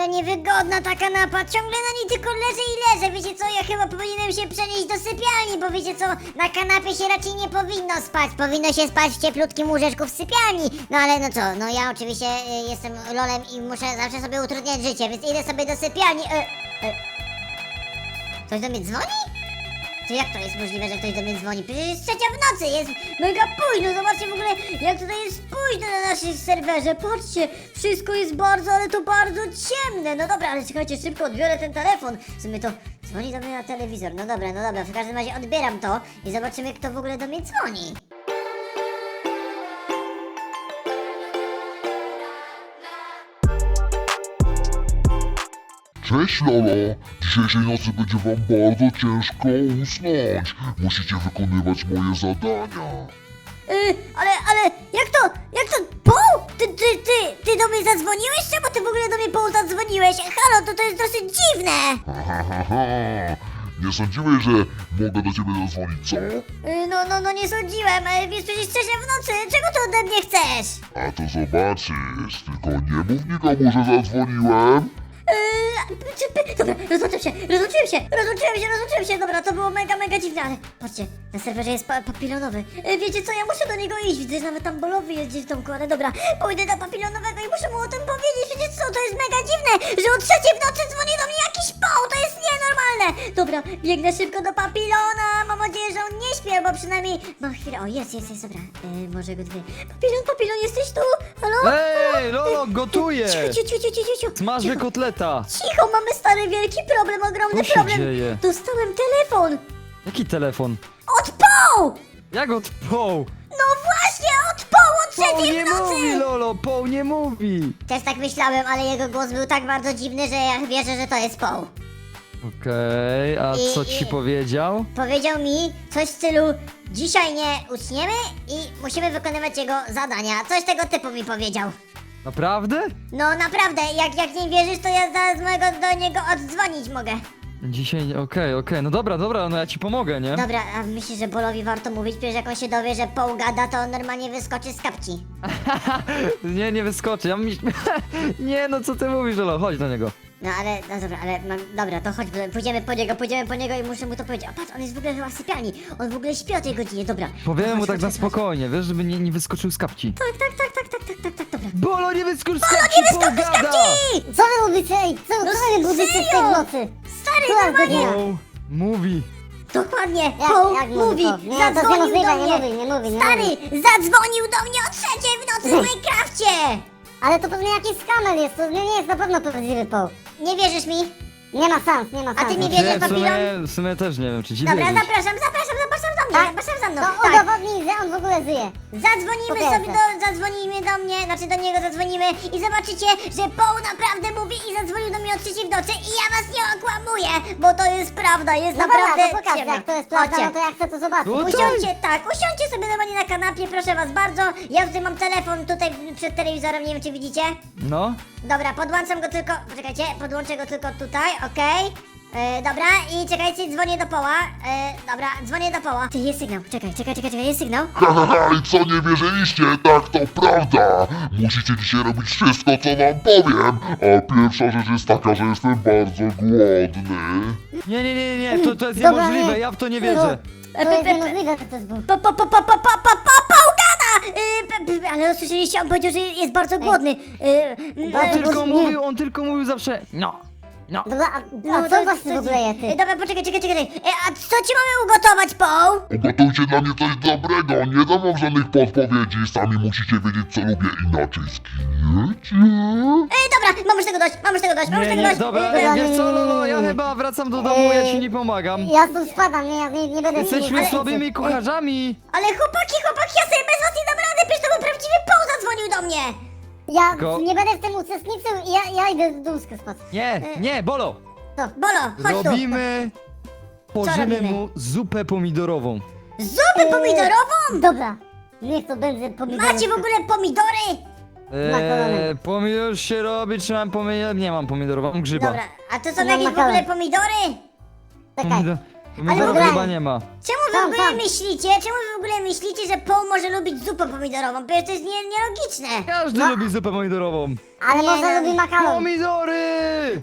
ale niewygodna ta kanapa. Ciągle na niej tylko leżę i leżę. Wiecie co, ja chyba powinienem się przenieść do sypialni, bo wiecie co, na kanapie się raczej nie powinno spać. Powinno się spać w cieplutkim łóżeczku w sypialni. No ale no co, no ja oczywiście y, jestem lolem i muszę zawsze sobie utrudniać życie, więc idę sobie do sypialni. E, e. Ktoś do mnie dzwoni? To jak to jest możliwe, że ktoś do mnie dzwoni? Przecież jest trzecia w nocy, jest mega późno, zobaczcie w ogóle jak tutaj jest późno na naszym serwerze, patrzcie, wszystko jest bardzo, ale to bardzo ciemne, no dobra, ale czekajcie, szybko odbiorę ten telefon, w sumie to dzwoni do mnie na telewizor, no dobra, no dobra, w każdym razie odbieram to i zobaczymy kto w ogóle do mnie dzwoni. Cześć Lolo! Dzisiejszej nocy będzie wam bardzo ciężko usnąć. Musicie wykonywać moje zadania. Yy, ale, ale, Halo, to to jest dosyć dziwne! Ha, ha, ha, ha. Nie sądziłeś, że mogę do ciebie zadzwonić, co? Yy, no, no, no nie sądziłem, e, wiesz, przecież trzecia w nocy, czego ty ode mnie chcesz? A to zobaczysz, tylko nie mów nikomu, że zadzwoniłem. Yy, czy, py- dobra, rozłączyłem się, rozłączyłem się, rozłączyłem się, rozłączyłem się, dobra, to było mega, mega dziwne, ale patrzcie, na serwerze jest pa papilonowy. Yy, wiecie co, ja muszę do niego iść, widzę, że nawet tam bolowy jest gdzieś w domku, ale dobra, pójdę do papilonowego i muszę mu o tym powiedzieć, wiecie co, to jest mega dziwne, że o trzeciej w nocy dzwoni do mnie jakiś poł, to jest nienormalne. Dobra, biegnę szybko do papilona, mam nadzieję, że on nie śpi, albo przynajmniej mam chwilę, o jest, jest, jest, dobra, yy, może go dwie. Papilon, papilon, jesteś tu? Halo? Ej, Lolo, gotuję! Cicho, cicho, cicho, cicho, cicho. Smażę Cicho. kotleta! Cicho, mamy stary wielki problem, ogromny Co się problem. dzieje? Dostałem telefon Jaki telefon? Poł! Jak od Poł? No właśnie, od Poł, od Poł trzeciej nie w nocy! mówi, Lolo, Poł nie mówi! Też tak myślałem, ale jego głos był tak bardzo dziwny, że ja wierzę, że to jest Poł. Okej, a I- co ci i- powiedział? Powiedział mi coś w stylu dzisiaj nie uczniemy i musimy wykonywać jego zadania. Coś tego typu mi powiedział. Naprawdę? No naprawdę, jak, jak nie wierzysz, to ja zaraz mojego do niego oddzwonić mogę. Dzisiaj, nie- okej, okej, no dobra, dobra, no ja ci pomogę, nie? Dobra, a myślisz, że Bolowi warto mówić? Przecież jak on się dowie, że Poł gada, to on normalnie wyskoczy z kapci. nie, nie wyskoczy, ja mi... Nie, no co ty mówisz, Lolo, chodź do niego. No ale, no dobra, ale mam, dobra, to chodź, pójdziemy po niego, pójdziemy po niego i muszę mu to powiedzieć. O patrz, on jest w ogóle chyba w sypialni, on w ogóle śpi o tej godzinie, dobra. Powiemy Chodź, mu tak chodź, na chodź, spokojnie, wiesz, żeby nie, nie wyskoczył z kapci. chodź. Tak, tak, tak, tak, tak, tak, tak, tak, dobra. Bolo, nie wyskocz z kapci, Nie Poł wyskoczysz gada! kapci! Co wy mówicie? Ej, co, No co wy mówicie w tej serio? nocy? Stary, Która normalnie! godzina? Poł mówi. Dokładnie, Jak, Paul jak mówi, to? Nie, to zadzwonił niemożliwe, do nie mnie. mówi, nie mówi, nie Stary, mówi. zadzwonił do mnie o trzeciej w nocy w Minecrafcie! Ale to pewnie jakiś skamel jest, to nie nie jest na pewno prawdziwy poł. Nie wierzysz mi? Nie ma szans, nie ma A ty mi Nie, wierzysz, w sumie, papilon? w sumie też nie wiem, czy ci Dobra, zapraszam, zapraszam, zapraszam do mnie, Tak? zapraszam za mną. To Tak. udowodnij, że on w ogóle żyje. Zadzwonimy sobie do, zadzwonimy do mnie, znaczy do niego zadzwonimy i zobaczycie, że Paul naprawdę mówi i zadzwonił do mnie o trzeciej w nocy i ja was nie okłamuję, bo to jest prawda, jest No naprawdę to pokaż, ciemno. jak to jest prawda, Chodźcie. no to ja chcę to zobaczyć. No to- Usiądźcie, tak, usiądźcie sobie normalnie na kanapie, proszę was bardzo. Ja tutaj mam telefon tutaj przed telewizorem, nie wiem czy widzicie. No, Dobra, podłączam go tylko, poczekajcie, podłączę go tylko tutaj, okej. E, dobra, i czekajcie, dzwonię do poła. E, dobra, dzwonię do poła. Ty, jest sygnał, czekaj, czekaj, czekaj, czekaj, jest sygnał. Ha, ha, ha, i co nie wierzyliście? Tak, to prawda. Musicie dzisiaj robić wszystko, co wam powiem. A pierwsza rzecz jest taka, że jestem bardzo głodny. nie, nie, nie, nie, to, to jest Dobra, niemożliwe, nie. ja w to nie wierzę. E, To jest niemożliwe, że to jest Bóg. Y, pe- pe- ale usłyszeliście, on powiedział, że jest bardzo głodny. On tylko mówił, on tylko mówił zawsze, no, no. Dobra, a, no, a to- co właśnie w ogóle je y, ty? Dobra, poczekaj, czekaj, czekaj. Y, a co ci mamy ugotować, Paul? Ugotujcie dla mnie coś dobrego. Nie dam wam żadnych podpowiedzi. Sami musicie wiedzieć, co lubię. Inaczej zginiecie. Ej, dobra, mam już tego dość, mam już tego dość, mam już Nie, tego nie, dość. dobra, y, wiesz co, Lolo, ja chyba wracam do domu, ja ci nie pomagam. Ja tu spadam, nie, ja nie, nie będę Jesteśmy nie- słabymi kucharzami. Ale chłopaki, chłopaki, ja sobie bez was nie dam rady, przecież to był prawdziwy Paul zadzwonił do mnie. Ja Go- nie będę w tym uczestniczył i ja, ja idę do łóżka spać. Nie, nie, Bolo. To. Bolo, chodź tu. Robimy, pożymy robimy? mu zupę pomidorową. Zupę pomidorową? Dobra, niech to będzie pomidor. Macie w ogóle pomidory? Eee, pomidor się robi, czy mam pomidor? Nie mam pomidorową, mam grzyba. Dobra, a to są jakieś w ogóle makaron. pomidory? Czekaj, Pomidor, pomidorów ogóle- chyba nie ma. Czemu wy w Tam, ogóle tam. myślicie, czemu wy w ogóle myślicie, że Paul może lubić zupę pomidorową? Przecież to jest nie, nielogiczne. Każdy No. lubi zupę pomidorową. ale Nie, może no. lubi makaron. Pomidory!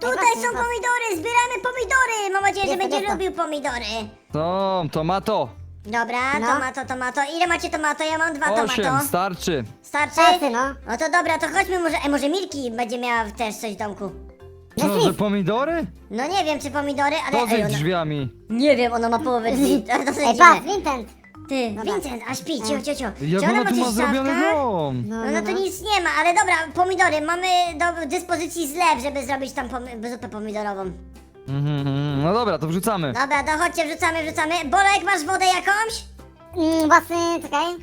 Tutaj Ej, są patrz, patrz. pomidory, zbieramy pomidory! Mam nadzieję, że Jest, będzie jest lubił pomidory. To, tomato. Dobra, No. tomato, tomato. Ile macie tomato? Ja mam dwa Osiem, tomato. starczy. Starczy? Starczy, no. No to dobra, to chodźmy może... Ej, może Milki będzie miała też coś w domku. Co, Weź że mi. pomidory? No nie wiem, czy pomidory, ale... Poza Ej, ona... drzwiami. Nie wiem, ona ma połowę drzwi. To Ej, patrz, Vincent. Ty, Dobra. Vincent, a śpi, cio, cio, cio. Jak Czy ona ona ma tu coś ma w zrobiony szafkach? dom? No, No, no to nic nie ma, ale dobra, pomidory, mamy do dyspozycji zlew, żeby zrobić tam pomi- zupę pomidorową. Mhm, mhm. No dobra, to wrzucamy. Dobra, to chodźcie, wrzucamy, wrzucamy. Bolek, masz wodę jakąś? Mm, właśnie, czekaj.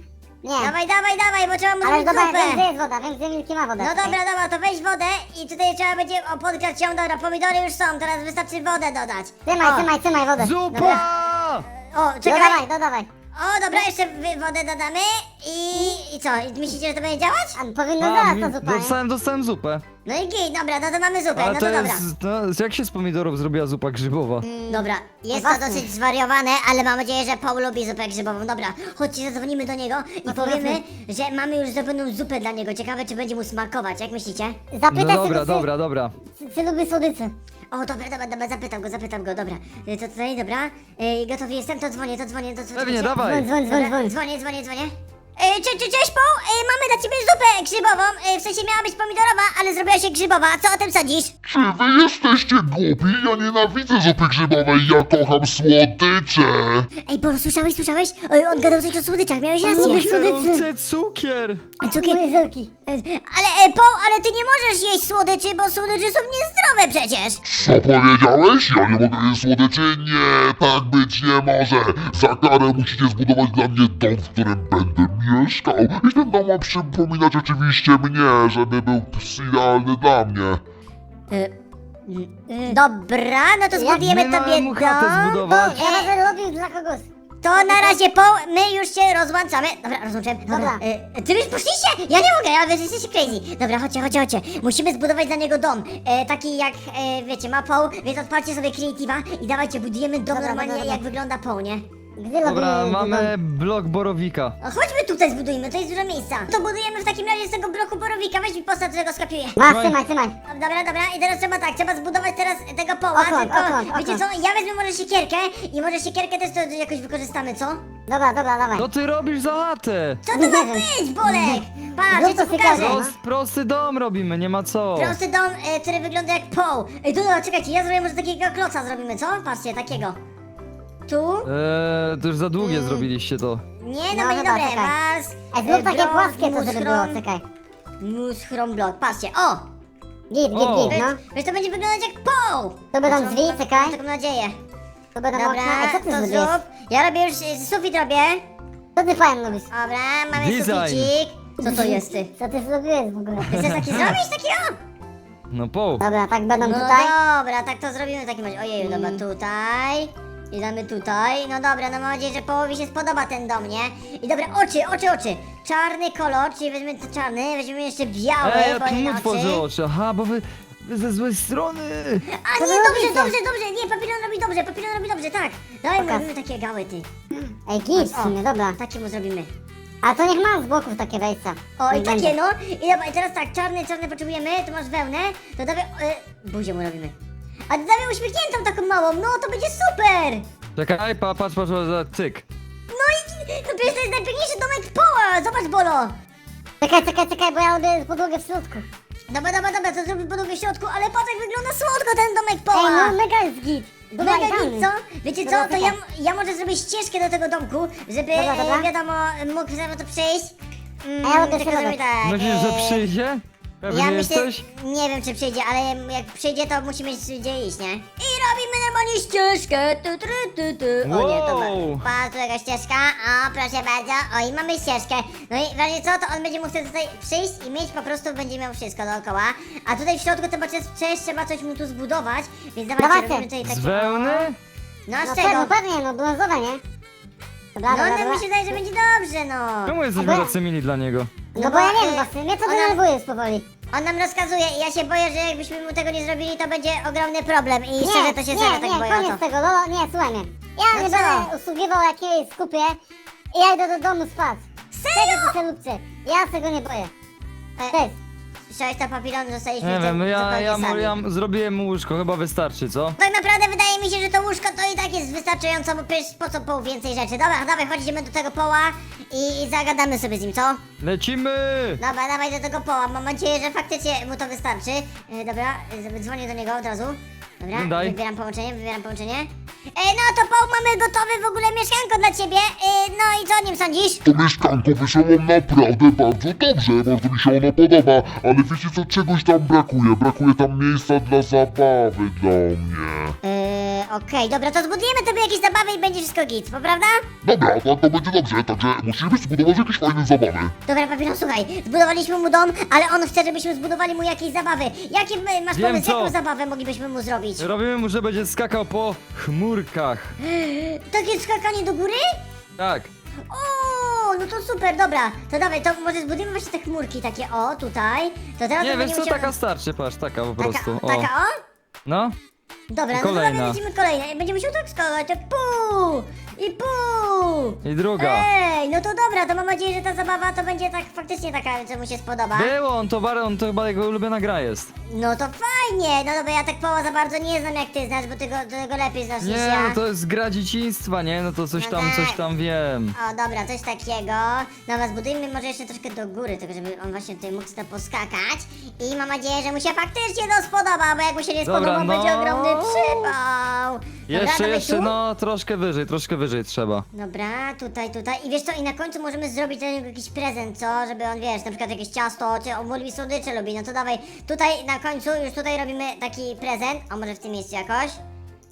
Nie. Dawaj, dawaj, dawaj, bo trzeba mu Ale zrobić dobra, wiem zupę. gdzie jest woda, wiem gdzie Milki ma wodę. No dobra, dobra, to weź wodę i tutaj trzeba będzie o, podgrzać ją, dobra, pomidory już są, teraz wystarczy wodę dodać. Trzymaj, o, trzymaj, trzymaj wodę. Zupa! O, czekaj. Dodawaj, dodawaj. O, dobra, jeszcze wy- wodę dodamy i, i co, i myślicie, że to będzie działać? A, powinno A, zaraz ta zupa, nie? dostałem, dostałem zupę. No i git, dobra, no to mamy zupę, Ale no to to dobra. jest, to, jak się z pomidorów zrobiła zupa grzybowa? Dobra, jest to Właśnie. dosyć zwariowane, ale mam nadzieję, że Paul lubi zupę grzybową. Dobra, chodźcie, zadzwonimy do niego i No powiemy, że mamy już zrobioną zupę dla niego. Ciekawe, czy będzie mu smakować, jak myślicie? No Zapytaj dobra, czy, dobra, dobra. Czy, czy lubi słodycze? O, dobra, dobra, dobra, zapytam go, zapytam go, dobra. Y, To tutaj, dobra, y, gotowy jestem, to dzwonię, to dzwonię, to dzwonię. Pewnie, dawaj. Dzwoń, dzwoń, dzwoń, Dobra, dzwoń. dzwonię, dzwonię, dzwonię. E, cze, cze, cześć, Paul, e, mamy dla ciebie zupę grzybową, e, w sensie miała być pomidorowa, ale zrobiła się grzybowa, co o tym sądzisz? Czy wy jesteście głupi? Ja nienawidzę zupy grzybowej, ja kocham słodycze! Ej, Paul, słyszałeś, słyszałeś? Oj, on gadał coś o słodyczach, miałeś rację. lubi słodycze. Cukier! Cukier, Moje żelki. Ale, e, Paul, ale ty nie możesz jeść słodyczy, bo słodycze są niezdrowe przecież. Co powiedziałeś? Ja nie mogę jeść słodyczy? Nie, tak być nie może! Za karę musicie zbudować dla mnie dom, w którym będę mieszkał. I ten dom ma przypominać oczywiście mnie, żeby był idealny dla mnie. Dobra, no to zbudujemy My mamy tobie mu chatę dom. zbudować. Ja będę robił dla kogoś. To na razie, Paul, my już się rozłączamy. Dobra, rozłączyłem. Dobra. Dobra. E, ty już poszliście? Ja nie mogę, ja wy jesteście crazy. Dobra, chodźcie, chodźcie, chodźcie. Musimy zbudować dla niego dom. E, taki jak, e, wiecie, ma Paul, więc odpalcie sobie Creative'a i dawajcie, budujemy dom Dobra, normalnie, dobra, jak dobra. wygląda Paul, nie? Dobra, robimy mamy blok borowika. O, chodźmy tutaj zbudujmy, to jest dużo miejsca. To budujemy w takim razie z tego bloku borowika. Weź mi postaw, którego skapiuję. Masz, trzymaj, trzymaj. Dobra, dobra, i teraz trzeba tak, trzeba zbudować teraz tego poła, Okon, tylko okon, wiecie okon. co, ja wezmę może siekierkę i może siekierkę też to jakoś wykorzystamy, co? Dobra, dobra, dawaj. Co ty robisz za chatę? Co to ma być, Bolek? Patrz, Zrób ja to ci pokażę. Prost, prosty dom robimy, nie ma co. Prosty dom, e, który wygląda jak poł. Ej, dobra, czekajcie, ja zrobię może takiego kloca zrobimy, co? Patrzcie, takiego. Tu? Eee, to już za długie zrobiliście to. Nie, no, No, dobre, czekaj. masz... Ej, zrób e, takie blok, płaskie to, żeby było, chrom- czekaj. Mus, chrom blok, patrzcie, o! Git, git, O. git, no. Wiesz, to będzie wyglądać jak poł! To będą drzwi, czekaj. Mam taką nadzieję. To będą Dobra, okna. Ej, co ty to zrobiłeś? zrób. Ja robię już, e, sufit robię. Co ty fajnie robisz? Dobra, mamy Design. suficik. Co to jest ty? Co ty zrobiłeś w ogóle? Chcesz taki zrobić takiego? No poł. Dobra, tak będą No tutaj. dobra, tak to zrobimy w takim razie. Ojeju, dobra, tutaj. I damy tutaj. No dobra, no mam nadzieję, że połowie się spodoba ten dom, nie? I dobra, oczy, oczy, oczy. Czarny kolor, czyli weźmiemy ten czarny, weźmiemy jeszcze biały, Ej, ja bo tu nie mu oczy. Aha, bo wy, wy ze złej strony. A To nie, dobrze, dobrze, dobrze, nie, papilon robi dobrze, papilon robi dobrze, tak. Dawaj, Pokaż. robimy takie gały, ty. Ej, git w O. sumie, dobra. Takie mu zrobimy. A to niech ma z boków takie wejścia. O, i Niech takie, będzie. no. I dobra, i teraz tak, czarny, czarny potrzebujemy, tu masz wełnę, to dawaj, y, buzię mu robimy. A ty dawaj uśmiechniętą taką małą, no to będzie super! Czekaj, pa, patrz, patrz, patrz, cyk. No i to przecież to jest najpiękniejszy domek Poła! Zobacz, Bolo! Czekaj, czekaj, czekaj, bo ja robię podłogę w środku. Dobra, dobra, dobra, to zrobię podłogę w środku, ale patrz jak wygląda słodko ten domek Ej, Poła! no mega jest git. Dobra, Mega idealny. nic, co? Wiecie co, Dobra, to ja, czekaj. ja może zrobię ścieżkę do tego domku, żeby, Dobra, dobra. e, wiadomo, mógł za to przyjść. Mm, A ja robię tylko środek. tak, Myślisz, że e, przyjdzie? Pewnie Ja myślę, jesteś? nie wiem czy przyjdzie, ale jak przyjdzie to musimy gdzie iść, nie? I robimy normalnie ścieżkę, tu, tu, tu, tu. O nie, to Wow. Patrz, tu jakaś ścieżka, o proszę bardzo, o i mamy ścieżkę. No i w razie co, to on będzie mógł tutaj przyjść i mieć po prostu, będzie miał wszystko dookoła. A tutaj w środku to przecież przecież trzeba coś mu tu zbudować, więc dawajcie, Dawajcie. robimy tutaj takie... Z wełny? No No z pewnie, czego? pewnie, no brązowe, nie? Dobra, No, dobra, no dobra. mi się wydaje, że będzie dobrze, no. Czemu jesteśmy tacy mili dla niego? No bo ja nie wiem e, właśnie, mnie to denerwuje powoli. On nam rozkazuje i ja się boję, że jakbyśmy mu tego nie zrobili, to będzie ogromny problem i szczerze to się serio nie, tak nie, boję o koniec to. tego, Lolo, nie, słuchaj mnie. Ja No nie co? będę usługiwał jakiejś skupie i ja idę do domu spać. Serio? Tego się lubcie. Ja się go nie boję. E, Cześć. Słyszałeś to papilon, zostaliśmy Nie wiem, ja, ja, mu- ja zrobiłem mu łóżko, chyba wystarczy, co? Tak naprawdę wydaje mi się, że to łóżko to i tak jest wystarczająco, bo przecież po co poł więcej rzeczy. Dobra, dawaj, chodzimy do tego poła i, i zagadamy sobie z nim, co? Lecimy! Dobra, dawaj do tego poła. Mam nadzieję, że faktycznie mu to wystarczy. E, dobra, dzwonię do niego od razu. Dobra, Daj. wybieram połączenie, wybieram połączenie. E, no to poł, mamy gotowe w ogóle mieszkanko dla ciebie. E, no i co o nim sądzisz? To mieszkanko wyszło wam naprawdę bardzo dobrze, bardzo mi się ono podoba, ale wiecie co, czegoś tam brakuje, brakuje tam miejsca dla zabawy dla mnie. E, okej, dobra, to zbudujemy tobie jakieś zabawy i będzie wszystko git, prawda? Dobra, tak to będzie dobrze, także musimy zbudować jakieś fajne zabawy. Dobra, papieron, słuchaj, zbudowaliśmy mu dom, ale on chce, żebyśmy zbudowali mu jakieś zabawy. Jakie masz Wiem pomysł, co. jaką zabawę moglibyśmy mu zrobić? Robimy mu, że będzie skakał po chmurkach. Takie skakanie do góry? Tak. O, no to super, dobra. To dawaj, to może zbudujemy właśnie te chmurki takie, o, tutaj. To teraz Nie, to wiesz będzie co, musiał- taka starczy, patrz, taka po prostu. Taka, O. taka, o? No, Dobra, no to kolejna. dawaj lecimy kolejne. Będzie musiał tak skakać, tak pół i pół. i druga. Ej, no to dobra, to mam nadzieję, że ta zabawa to będzie tak faktycznie taka, co mu się spodoba. Było, on to, bar- on to chyba jego ulubiona gra jest. No to fajnie, no dobra, ja tak poła za bardzo nie znam jak ty znasz, bo ty go, ty go lepiej znasz niż Nie, ja. no to jest gra dzieciństwa, nie? No to coś No tam, coś tak. tam wiem. O, dobra, coś takiego. Dobra, zbudujmy może jeszcze troszkę do góry, tylko żeby on właśnie tutaj mógł sobie poskakać. I mam nadzieję, że mu się faktycznie to spodoba, bo jak mu się nie Dobra, spodoba, no. będzie ogromny przypał. Dobra, Jeszcze, dawaj jeszcze, tu. no troszkę wyżej, troszkę wyżej trzeba. Dobra, tutaj, tutaj. I wiesz co, i na końcu możemy zrobić dla niego jakiś prezent, co? Żeby on, wiesz, na przykład jakieś ciasto, czy on lubi słodycze, lubi. No to dawaj, tutaj na końcu, już tutaj robimy taki prezent. A może w tym miejscu jakoś?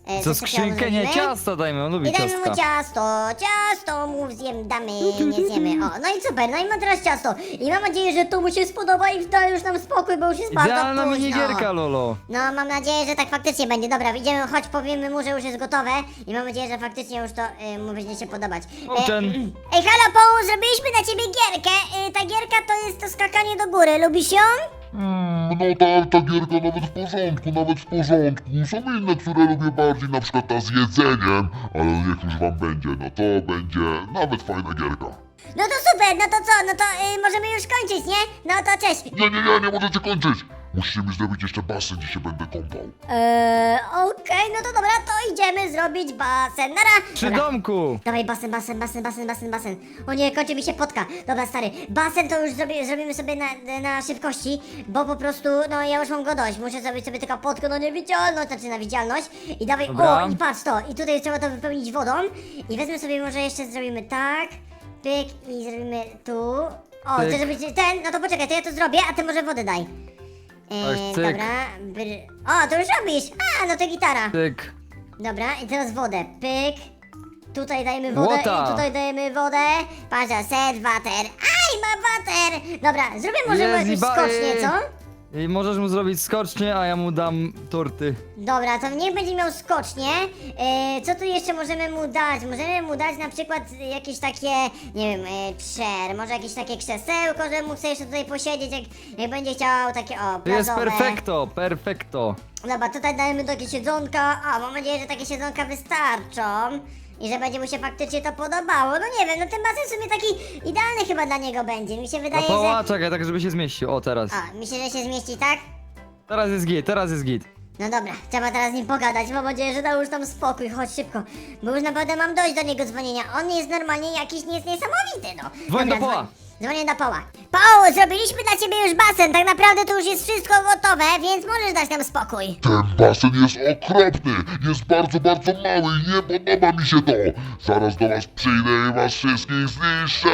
E, Co takiego skrzynkę? Nie, zrobimy? ciasta dajmy, on lubi I dajmy mu ciasto, ciasto mu zjem, damy, nie zjemy. O, no i super, no i ma teraz ciasto. I mam nadzieję, że to mu się spodoba i da już nam spokój, bo już jest bardzo Idealna późno. minigierka, Lolo. No, mam nadzieję, że tak faktycznie będzie. Dobra, idziemy, choć powiemy mu, że już jest gotowe i mam nadzieję, że faktycznie już to y, mu będzie się podobać. Kurczę. ej, halo, Paul, zrobiliśmy dla ciebie gierkę. Y, ta gierka to jest to skakanie do góry. Lubisz ją? Hmm, no ta, ta gierka nawet w porządku, nawet w porządku. Są inne, które lubię bardziej, na przykład ta z jedzeniem, ale niech już wam będzie, no to będzie nawet fajna gierka. No to super, no to co? No to y, możemy już kończyć, nie? No to cześć. Nie, nie, nie, nie możecie kończyć! Musicie mi zrobić jeszcze basen, gdzie się będę kąpał. Eee, okej, no to dobra, to idziemy zrobić basen. Nara! Przy Dobra. domku. Dawaj basen, basen, basen, basen, basen, basen. O nie, kończy mi się potka. Dobra, stary, basen to już zrobi, zrobimy sobie na, na szybkości, bo po prostu, no ja już mam go dość. Muszę zrobić sobie tylko potkę na niewidzialność, znaczy na widzialność. I dawaj, Dobra. o, i patrz to. I tutaj trzeba to wypełnić wodą. I wezmę sobie, może jeszcze zrobimy tak, pyk i zrobimy tu. O, Pyk. chcesz zrobić ten? No to poczekaj, to ja to zrobię, a ty może wodę daj. Eee, cyk. dobra, br... O, to już robisz! A, no to gitara. Tyk. Dobra, i teraz wodę. Pyk. Tutaj dajemy wodę Łota. i tutaj dajemy wodę. Patrz, set, water. Aj, ma water! Dobra, zrobię może Jest jakąś i ba- skocznię, y- co? I możesz mu zrobić skocznie, a ja mu dam torty. Dobra, to niech będzie miał skocznie. E, co tu jeszcze możemy mu dać? Możemy mu dać na przykład jakieś takie, nie wiem, e, czer, może jakieś takie krzesełko, żeby mógł sobie jeszcze tutaj posiedzieć, jak, jak będzie chciał takie, o, jest perfekto, perfekto. Dobra, tutaj dajemy takie siedzonka. A, mam nadzieję, że takie siedzonka wystarczą. I że będzie mu się faktycznie to podobało. No nie wiem, no ten basen w sumie taki idealny chyba dla niego będzie. Mi się No wydaje, poła, że... czekaj, tak żeby się zmieścił. O, teraz. A, myślę, że się zmieści, tak? Teraz jest git, teraz jest git. No dobra, trzeba teraz z nim pogadać. Mam nadzieję, że dał już tam spokój. Chodź szybko. Bo już naprawdę mam dość do niego dzwonienia. On jest normalnie jakiś nie jest niesamowity, no. Dzwoń do Dobra, Poła. dzwoń- Dzwonię do Poła. Poł, zrobiliśmy dla ciebie już basen. Tak naprawdę to już jest wszystko gotowe, więc możesz dać nam spokój. Ten basen jest okropny, jest bardzo, bardzo mały i nie podoba mi się to. Zaraz do was przyjdę i was wszystkich zniszczę.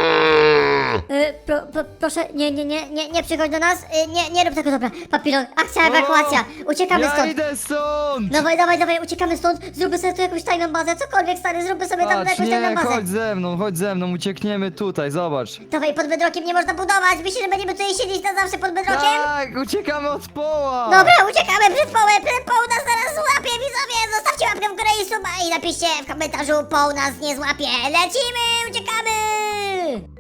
Y, pro, pro, proszę, nie, nie, nie, nie, nie przychodź do nas. Y, nie, nie rób tego, dobra. Papilon, akcja, ewakuacja. Uciekamy ja stąd. idę stąd! Dawaj, dawaj, dawaj, uciekamy stąd. Zróbmy sobie tu jakąś tajną bazę, cokolwiek stary, zróbmy sobie tam Patrz, jakąś tajną nie, bazę. chodź ze mną, chodź ze mną, uciekniemy tutaj, zobacz. Dawaj, pod bedrokiem nie można budować. Myślisz, że będziemy tutaj siedzieć na zawsze pod bedrokiem? Tak, uciekamy od poła! Dobra, uciekamy przed połem, przed poł nas zaraz złapie, widzowie! Zostawcie łapkę w górę i suba i napiszcie w komentarzu, poł nas nie złapie. Lecimy, uciekamy!